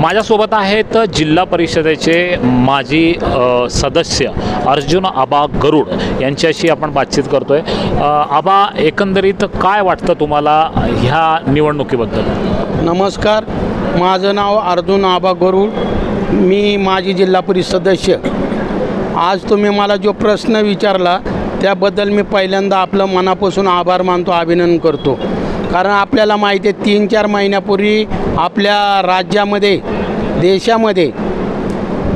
माझ्यासोबत आहेत जिल्हा परिषदेचे माजी सदस्य अर्जुन आबा गरुड यांच्याशी आपण बातचीत करतोय. आहे आबा एकंदरीत काय वाटतं तुम्हाला ह्या निवडणुकीबद्दल? नमस्कार. माझं नाव अर्जुन आबा गरुड. मी माजी जिल्हा परिषद सदस्य. आज तुम्ही मला जो प्रश्न विचारला त्याबद्दल मी पहिल्यांदा आपलं मनापासून आभार मानतो अभिनंदन करतो. कारण आपल्याला माहिती आहे तीन चार महिन्यापूर्वी आपल्या राज्यामध्ये देशामध्ये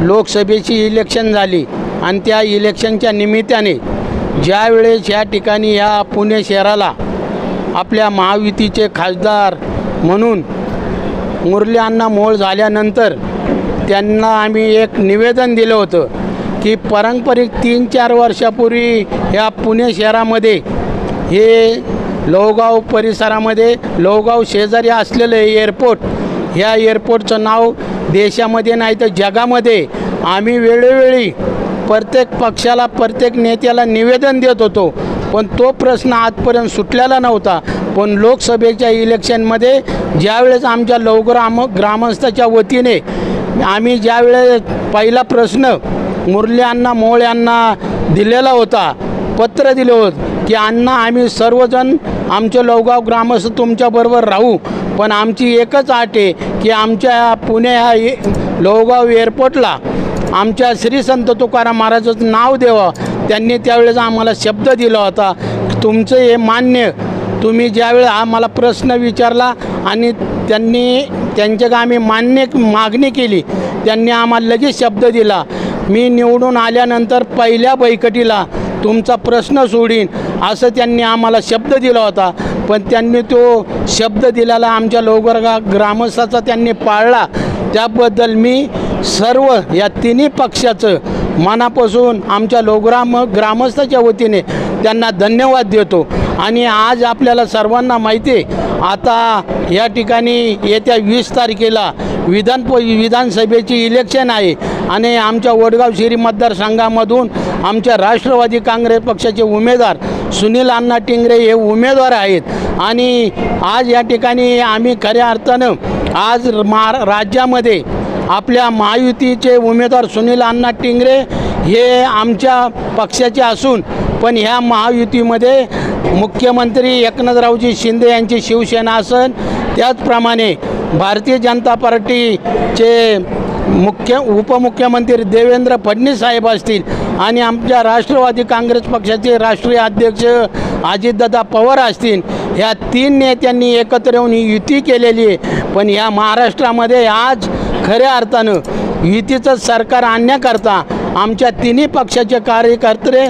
लोकसभेची इलेक्शन झाली. आणि त्या इलेक्शनच्या निमित्ताने ज्यावेळेस ह्या या ठिकाणी या पुणे शहराला आपल्या महायुतीचे खासदार म्हणून मुरली अण्णा मोळ झाल्यानंतर त्यांना आम्ही एक निवेदन दिलं होतं की पारंपरिक तीन चार वर्षापूर्वी ह्या पुणे शहरामध्ये हे लोहगाव परिसरामध्ये लोहगाव शेजारी असलेलं एअरपोर्ट ह्या एअरपोर्टचं नाव देशामध्ये नाही तर जगामध्ये. आम्ही वेळोवेळी प्रत्येक पक्षाला प्रत्येक नेत्याला निवेदन देत होतो. पण तो प्रश्न आजपर्यंत सुटलेला नव्हता. पण लोकसभेच्या इलेक्शनमध्ये ज्यावेळेस आमच्या लवग्राम ग्रामस्थाच्या वतीने आम्ही ज्यावेळेस पहिला प्रश्न मुरली अण्णा मोळ यांना दिलेला होता पत्र दिलं होतं की अण्णा आम्ही सर्वजण आमचे लवगाव ग्रामस्थ तुमच्याबरोबर राहू पण आमची एकच आट आहे की आमच्या पुणे ह्या ए- लोहगाव एअरपोर्टला आमच्या श्री संत तुकाराम महाराजाचं नाव द्यावं. त्यांनी त्यावेळेस आम्हाला शब्द दिला होता. तुमचं हे मान्य तुम्ही ज्यावेळेस आम्हाला प्रश्न विचारला आणि त्यांनी त्यांच्या आम्ही मान्य मागणी केली त्यांनी आम्हाला लगेच शब्द दिला. मी निवडून आल्यानंतर पहिल्या बैठकीला तुमचा प्रश्न सोडीन असं त्यांनी आम्हाला शब्द दिला होता. पण त्यांनी तो शब्द दिलेला आमच्या लोकवर्गा ग्रामस्थाचा त्यांनी पाळला. त्याबद्दल मी सर्व या तिन्ही पक्षाचं मनापासून आमच्या लोकग्राम ग्रामस्थाच्या वतीने त्यांना धन्यवाद देतो. आणि आज आपल्याला सर्वांना माहिती आहे आता या ठिकाणी येत्या वीस तारखेला विधान प विधानसभेची इलेक्शन आहे. आणि आमच्या वडगाव शिरी मतदारसंघामधून आमच्या राष्ट्रवादी काँग्रेस पक्षाचे उमेदवार सुनील अण्णा टिंगरे हे उमेदवार आहेत. आणि आज या ठिकाणी आम्ही खऱ्या अर्थानं आज महा राज्यामध्ये आपल्या महायुतीचे उमेदवार सुनील अण्णा टिंगरे हे आमच्या पक्षाचे असून पण ह्या महायुतीमध्ये मुख्यमंत्री एकनाथरावजी शिंदे यांची शिवसेना असन. त्याचप्रमाणे भारतीय जनता पार्टीचे मुख्य उपमुख्यमंत्री देवेंद्र फडणवीस साहेब असतील आणि आमच्या राष्ट्रवादी काँग्रेस पक्षाचे राष्ट्रीय अध्यक्ष अजितदादा पवार असतील ह्या तीन नेत्यांनी एकत्र येऊन ही युती केलेली आहे. पण ह्या महाराष्ट्रामध्ये आज खऱ्या अर्थानं युतीचं सरकार आणण्याकरता आमच्या तिन्ही पक्षाचे कार्यकर्ते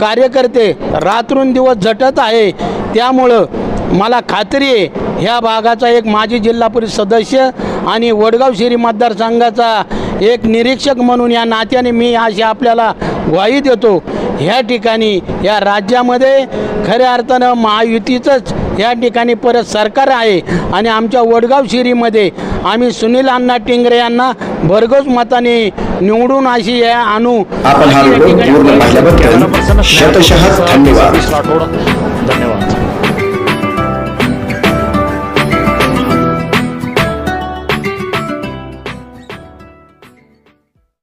कार्यकर्ते रात्रंदिवस झटत आहे. त्यामुळं मला खात्री आहे ह्या भागाचा एक माजी जिल्हा परिषद सदस्य आणि वडगाव शिरी मतदारसंघाचा एक निरीक्षक म्हणून या नात्याने मी अशी आपल्याला ग्वाही देतो. ह्या ठिकाणी या राज्यामध्ये खऱ्या अर्थानं महायुतीचंच या ठिकाणी परत सरकार आहे आणि आमच्या वडगाव शिरीमध्ये आम्ही सुनील अण्णा टिंगरे यांना भरघोस मताने निवडून अशी हे आणू आपण हा या धन्यवाद.